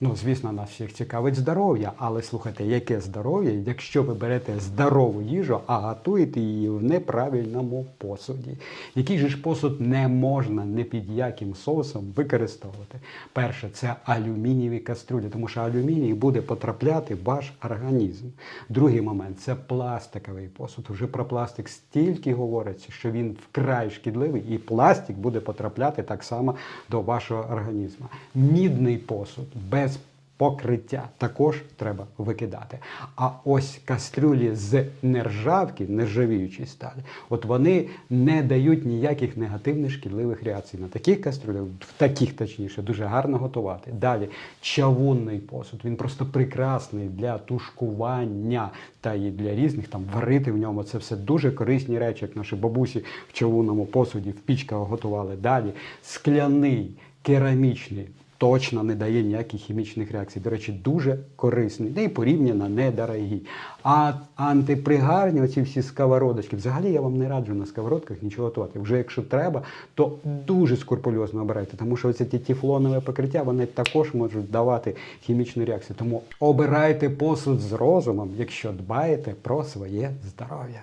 Ну, звісно, нас всіх цікавить здоров'я, але слухайте, яке здоров'я, якщо ви берете здорову їжу, а готуєте її в неправильному посуді. Який же ж посуд не можна не під яким соусом використовувати? Перше, це алюмінієві каструлі, тому що алюміній буде потрапляти в ваш організм. Другий момент це пластиковий посуд. Вже про пластик стільки говориться, що він вкрай шкідливий, і пластик буде потрапляти так само до вашого організму. Мідний посуд без покриття також треба викидати. А ось кастрюлі з нержавки, нержавіючої сталі, от вони не дають ніяких негативних шкідливих реакцій. На таких кастрюлях, в таких точніше, дуже гарно готувати. Далі чавунний посуд. Він просто прекрасний для тушкування та і для різних там варити в ньому. Це все дуже корисні речі, як наші бабусі в чавунному посуді, в пічках готували. Далі скляний, керамічний. Точно не дає ніяких хімічних реакцій. До речі, дуже корисний, де і порівняно недорогий. А антипригарні, оці всі сковородочки, взагалі я вам не раджу на сковородках нічого готувати. Вже якщо треба, то дуже скрупульозно обирайте, тому що оці ті тефлонове покриття вони також можуть давати хімічну реакцію. Тому обирайте посуд з розумом, якщо дбаєте про своє здоров'я.